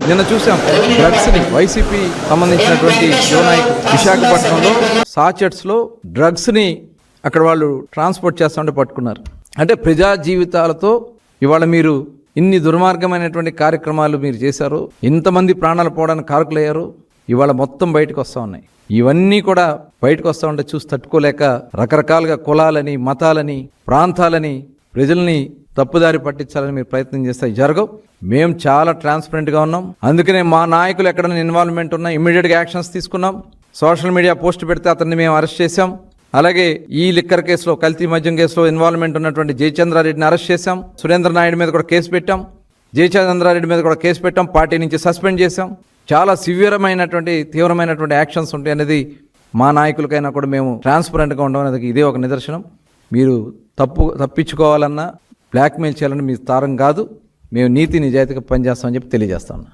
నిన్న చూసాం. డ్రగ్స్ని వైసీపీ సంబంధించినటువంటి యువనాయకుడు విశాఖపట్నంలో సాచెట్స్లో డ్రగ్స్ని అక్కడ వాళ్ళు ట్రాన్స్పోర్ట్ చేస్తుంటే పట్టుకున్నారు. అంటే ప్రజా జీవితాలతో ఇవాళ మీరు ఇన్ని దుర్మార్గమైనటువంటి కార్యక్రమాలు మీరు చేశారు. ఇంతమంది ప్రాణాలు పోవడానికి కారకులయ్యారు. ఇవాళ మొత్తం బయటకు వస్తూ ఉన్నాయి. ఇవన్నీ కూడా బయటకు వస్తూ ఉంటే చూసి తట్టుకోలేక రకరకాలుగా కులాలని మతాలని ప్రాంతాలని ప్రజల్ని తప్పుదారి పట్టించాలని మీరు ప్రయత్నం చేస్తే జరగవు. మేము చాలా ట్రాన్స్పరెంట్గా ఉన్నాం. అందుకనే మా నాయకులు ఎక్కడైనా ఇన్వాల్వ్మెంట్ ఉన్నా ఇమ్మీడియట్గా యాక్షన్స్ తీసుకున్నాం. సోషల్ మీడియా పోస్ట్ పెడితే అతన్ని మేము అరెస్ట్ చేశాం. అలాగే ఈ లిక్కర్ కేసులో కల్తీ మద్యం కేసులో ఇన్వాల్వ్మెంట్ ఉన్నటువంటి జయచంద్రారెడ్డిని అరెస్ట్ చేశాం. సురేంద్ర నాయుడు మీద కూడా కేసు పెట్టాం. జయచంద్రారెడ్డి మీద కూడా కేసు పెట్టాం. పార్టీ నుంచి సస్పెండ్ చేశాం. చాలా సివియరమైనటువంటి తీవ్రమైనటువంటి యాక్షన్స్ ఉంటాయి అనేది మా నాయకులకైనా కూడా మేము ట్రాన్స్పరెంట్గా ఉండడం అనేది ఇదే ఒక నిదర్శనం. మీరు తప్పు తప్పించుకోవాలన్నా బ్లాక్మెయిల్ చేయాలని మీ తారం కాదు. మేము నీతి నిజాయితీగా పనిచేస్తామని చెప్పి తెలియజేస్తాను